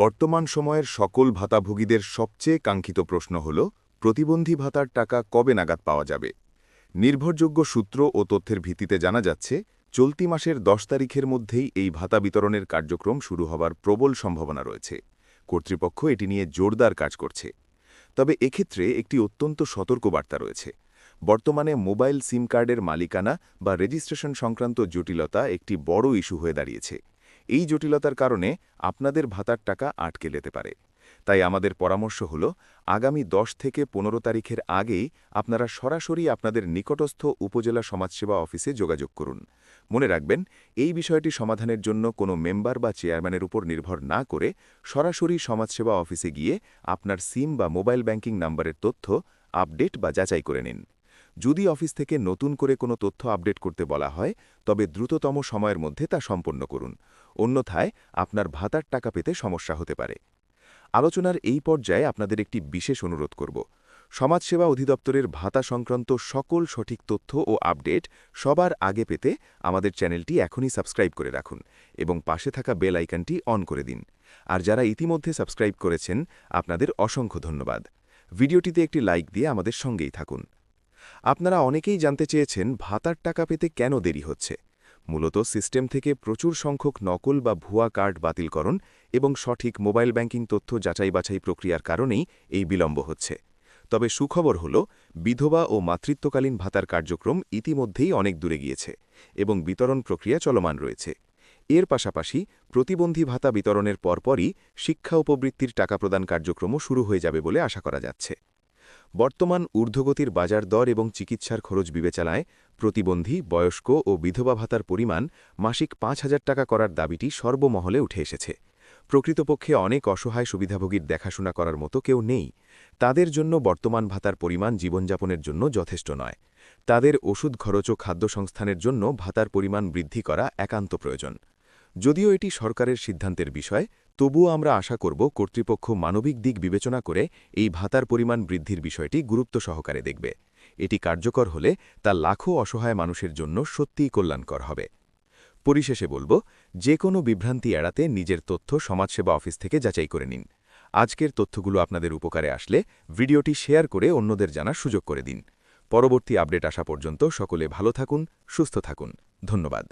বর্তমান সময়ের সকল ভাতাভোগীদের সবচেয়ে কাঙ্ক্ষিত প্রশ্ন হল, প্রতিবন্ধী ভাতার টাকা কবে নাগাদ পাওয়া যাবে? নির্ভরযোগ্য সূত্র ও তথ্যের ভিত্তিতে জানা যাচ্ছে, চলতি মাসের দশ তারিখের মধ্যেই এই ভাতা বিতরণের কার্যক্রম শুরু হবার প্রবল সম্ভাবনা রয়েছে। কর্তৃপক্ষ এটি নিয়ে জোরদার কাজ করছে। তবে এক্ষেত্রে একটি অত্যন্ত সতর্ক বার্তা রয়েছে। বর্তমানে মোবাইল সিম কার্ডের মালিকানা বা রেজিস্ট্রেশন সংক্রান্ত জটিলতা একটি বড় ইস্যু হয়ে দাঁড়িয়েছে। এই জটিলতার কারণে আপনাদের ভাতার টাকা আটকে যেতে পারে। তাই আমাদের পরামর্শ হল, আগামী ১০ থেকে পনেরো তারিখের আগেই আপনারা সরাসরি আপনাদের নিকটস্থ উপজেলা সমাজসেবা অফিসে যোগাযোগ করুন। মনে রাখবেন, এই বিষয়টি সমাধানের জন্য কোনো মেম্বার বা চেয়ারম্যানের উপর নির্ভর না করে সরাসরি সমাজসেবা অফিসে গিয়ে আপনার সিম বা মোবাইল ব্যাংকিং নাম্বারের তথ্য, আপডেট বা যাচাই করে নিন। যদি অফিস থেকে নতুন করে কোনো তথ্য আপডেট করতে বলা হয়, তবে দ্রুততম সময়ের মধ্যে তা সম্পন্ন করুন। অন্যথায়, আপনার ভাতার টাকা পেতে সমস্যা হতে পারে। আলোচনার এই পর্যায়ে আপনাদের একটি বিশেষ অনুরোধ করব। সমাজসেবা অধিদপ্তরের ভাতা সংক্রান্ত সকল সঠিক তথ্য ও আপডেট সবার আগে পেতে আমাদের চ্যানেলটি এখনই সাবস্ক্রাইব করে রাখুন এবং পাশে থাকা বেল আইকনটি অন করে দিন। আর যারা ইতিমধ্যে সাবস্ক্রাইব করেছেন, আপনাদের অসংখ্য ধন্যবাদ। ভিডিওটিতে একটি লাইক দিয়ে আমাদের সঙ্গেই থাকুন। আপনারা অনেকেই জানতে চেয়েছেন ভাতার টাকা পেতে কেন দেরি হচ্ছে। মূলত সিস্টেম থেকে প্রচুর সংখ্যক নকল বা ভুয়া কার্ড বাতিলকরণ এবং সঠিক মোবাইল ব্যাংকিং তথ্য যাচাই বাছাই প্রক্রিয়ার কারণেই এই বিলম্ব হচ্ছে। তবে সুখবর হল, বিধবা ও মাতৃত্বকালীন ভাতার কার্যক্রম ইতিমধ্যেই অনেক দূরে গিয়েছে এবং বিতরণ প্রক্রিয়া চলমান রয়েছে। এর পাশাপাশি প্রতিবন্ধী ভাতা বিতরণের পরপরই শিক্ষা উপবৃত্তির টাকা প্রদান কার্যক্রমও শুরু হয়ে যাবে বলে আশা করা যাচ্ছে। বর্তমান ঊর্ধ্বগতির বাজার দর এবং চিকিৎসার খরচ বিবেচনায় প্রতিবন্ধী, বয়স্ক ও বিধবা ভাতার পরিমাণ মাসিক পাঁচ হাজার টাকা করার দাবিটি সর্বমহলে উঠে এসেছে। প্রকৃতপক্ষে অনেক অসহায় সুবিধাভোগীর দেখাশোনা করার মতো কেউ নেই। তাদের জন্য বর্তমান ভাতার পরিমাণ জীবনযাপনের জন্য যথেষ্ট নয়। তাদের ওষুধ খরচ ও খাদ্য সংস্থানের জন্য ভাতার পরিমাণ বৃদ্ধি করা একান্ত প্রয়োজন। যদিও এটি সরকারের সিদ্ধান্তের বিষয়, তবুও আমরা আশা করব কর্তৃপক্ষ মানবিক দিক বিবেচনা করে এই ভাতার পরিমাণ বৃদ্ধির বিষয়টি গুরুত্ব সহকারে দেখবে। এটি কার্যকর হলে তা লাখো অসহায় মানুষের জন্য সত্যিই কল্যাণকর হবে। পরিশেষে বলব যে কোনো বিভ্রান্তি এড়াতে নিজের তথ্য সমাজসেবা অফিস থেকে যাচাই করে নিন। আজকের তথ্যগুলো আপনাদের উপকারে আসলে ভিডিওটি শেয়ার করে অন্যদের জানার সুযোগ করে দিন। পরবর্তী আপডেট আসা পর্যন্ত সকলে ভালো থাকুন, সুস্থ থাকুন। ধন্যবাদ।